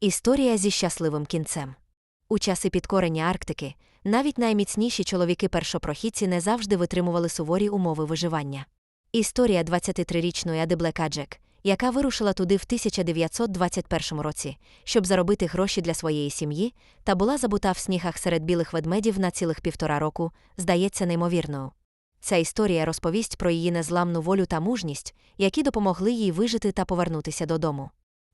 Історія зі щасливим кінцем. У часи підкорення Арктики навіть найміцніші чоловіки першопрохідці не завжди витримували суворі умови виживання. Історія 23-річної Ади Блекаджек, яка вирушила туди в 1921 році, щоб заробити гроші для своєї сім'ї, та була забута в снігах серед білих ведмедів на цілих півтора року, здається неймовірною. Ця історія розповість про її незламну волю та мужність, які допомогли їй вижити та повернутися додому.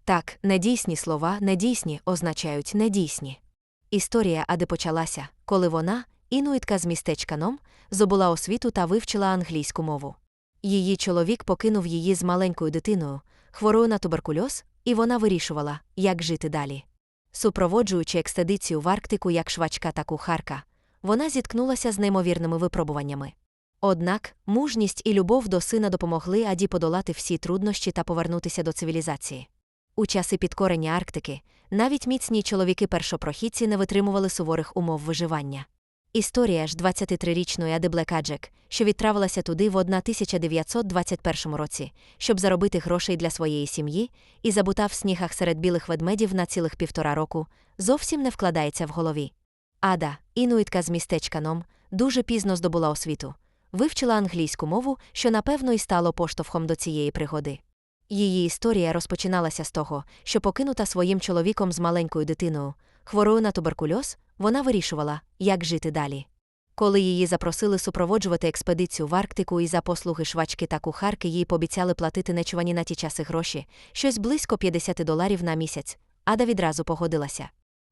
Так, недійсні слова, недійсні означають недійсні. Історія Ади почалася, коли вона, інуїтка з містечка Ном, здобула освіту та вивчила англійську мову. Її чоловік покинув її з маленькою дитиною, хворою на туберкульоз, і вона вирішувала, як жити далі. Супроводжуючи експедицію в Арктику як швачка та кухарка, вона зіткнулася з неймовірними випробуваннями. Однак мужність і любов до сина допомогли Аді подолати всі труднощі та повернутися до цивілізації. У часи підкорення Арктики навіть міцні чоловіки першопрохідці не витримували суворих умов виживання. Історія ж 23-річної Ади Блекаджек, що відправилася туди в 1921 році, щоб заробити грошей для своєї сім'ї, і забута в снігах серед білих ведмедів на цілих півтора року, зовсім не вкладається в голові. Ада, інуїтка з містечка Ном, дуже пізно здобула освіту, вивчила англійську мову, що напевно і стало поштовхом до цієї пригоди. Її історія розпочиналася з того, що покинута своїм чоловіком з маленькою дитиною, хворою на туберкульоз, вона вирішувала, як жити далі. Коли її запросили супроводжувати експедицію в Арктику і за послуги швачки та кухарки їй пообіцяли платити нечувані на ті часи гроші, щось близько 50 доларів на місяць, Ада відразу погодилася.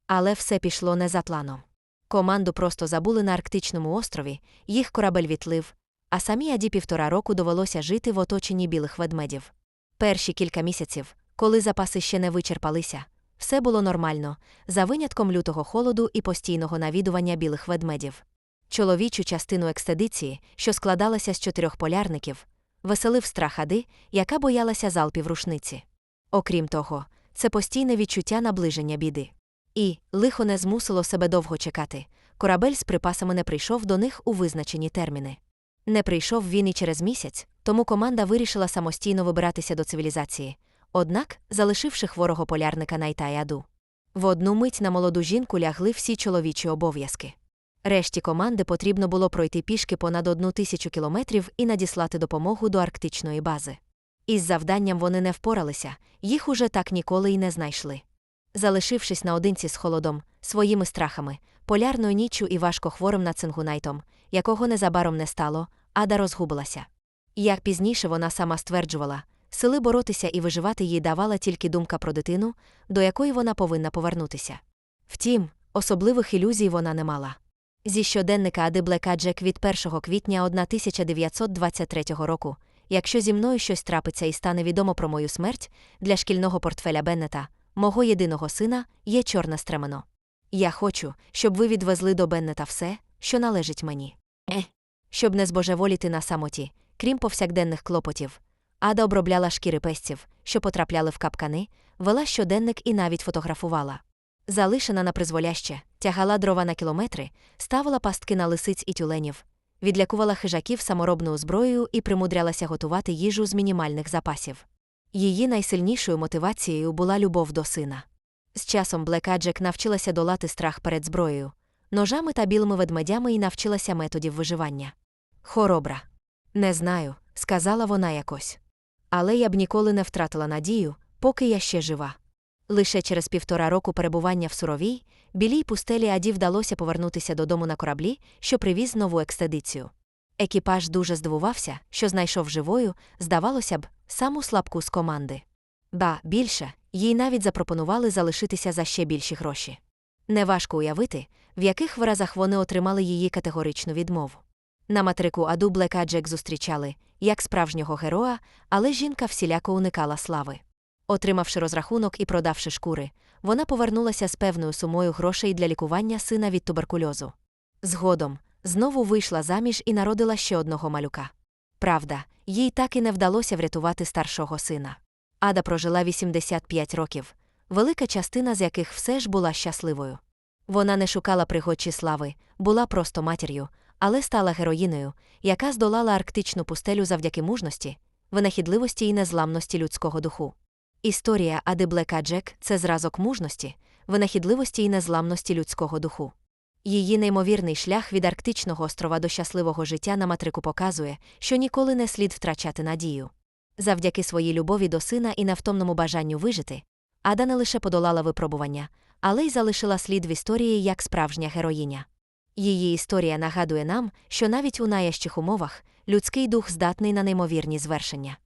Але все пішло не за планом. Команду просто забули на Арктичному острові, їх корабель відлив, а самій Аді півтора року довелося жити в оточенні білих ведмедів. Перші кілька місяців, коли запаси ще не вичерпалися, все було нормально, за винятком лютого холоду і постійного навідування білих ведмедів. Чоловічу частину експедиції, що складалася з чотирьох полярників, веселив страх Ади, яка боялася залпів рушниці. Окрім того, це постійне відчуття наближення біди. І, лихо не змусило себе довго чекати, корабель з припасами не прийшов до них у визначені терміни. Не прийшов він і через місяць, тому команда вирішила самостійно вибиратися до цивілізації, однак, залишивши хворого полярника і В одну мить на молоду жінку лягли всі чоловічі обов'язки. Решті команди потрібно було пройти пішки понад одну тисячу кілометрів і надіслати допомогу до арктичної бази. Із завданням вони не впоралися, їх уже так ніколи й не знайшли. Залишившись наодинці з холодом, своїми страхами, полярною ніччю і важко хворим на цингунайтом, якого незабаром не стало, ада розгубилася. Як пізніше вона сама стверджувала, сили боротися і виживати їй давала тільки думка про дитину, до якої вона повинна повернутися. Втім, особливих ілюзій вона не мала. Зі щоденника Ади Блека Джек від 1 квітня 1923 року, якщо зі мною щось трапиться і стане відомо про мою смерть, для шкільного портфеля Беннета, мого єдиного сина, є чорне стремено. Я хочу, щоб ви відвезли до Беннета все, що належить мені. Щоб не збожеволіти на самоті, крім повсякденних клопотів. Ада обробляла шкіри песців, що потрапляли в капкани, вела щоденник і навіть фотографувала. Залишена на призволяще, тягала дрова на кілометри, ставила пастки на лисиць і тюленів, відлякувала хижаків саморобною зброєю і примудрялася готувати їжу з мінімальних запасів. Її найсильнішою мотивацією була любов до сина. З часом Блекаджек навчилася долати страх перед зброєю, ножами та білими ведмедями і навчилася методів виживання. Хоробра. Не знаю, сказала вона якось. Але я б ніколи не втратила надію, поки я ще жива. Лише через півтора року перебування в суровій, білій пустелі Аді вдалося повернутися додому на кораблі, що привіз нову експедицію. Екіпаж дуже здивувався, що знайшов живою, здавалося б, саму слабку з команди. Ба, більше, їй навіть запропонували залишитися за ще більші гроші. Неважко уявити, в яких виразах вони отримали її категоричну відмову. На матрику Аду Блека Джек зустрічали, як справжнього героя, але жінка всіляко уникала слави. Отримавши розрахунок і продавши шкури, вона повернулася з певною сумою грошей для лікування сина від туберкульозу. Згодом знову вийшла заміж і народила ще одного малюка. Правда, їй так і не вдалося врятувати старшого сина. Ада прожила 85 років, велика частина з яких все ж була щасливою. Вона не шукала пригод чи слави, була просто матір'ю, але стала героїною, яка здолала арктичну пустелю завдяки мужності, винахідливості і незламності людського духу. Історія Ади Блека Джек це зразок мужності, винахідливості і незламності людського духу. Її неймовірний шлях від арктичного острова до щасливого життя на матрику показує, що ніколи не слід втрачати надію. Завдяки своїй любові до сина і невтомному бажанню вижити, Ада не лише подолала випробування, але й залишила слід в історії як справжня героїня. Її історія нагадує нам, що навіть у найящих умовах людський дух здатний на неймовірні звершення.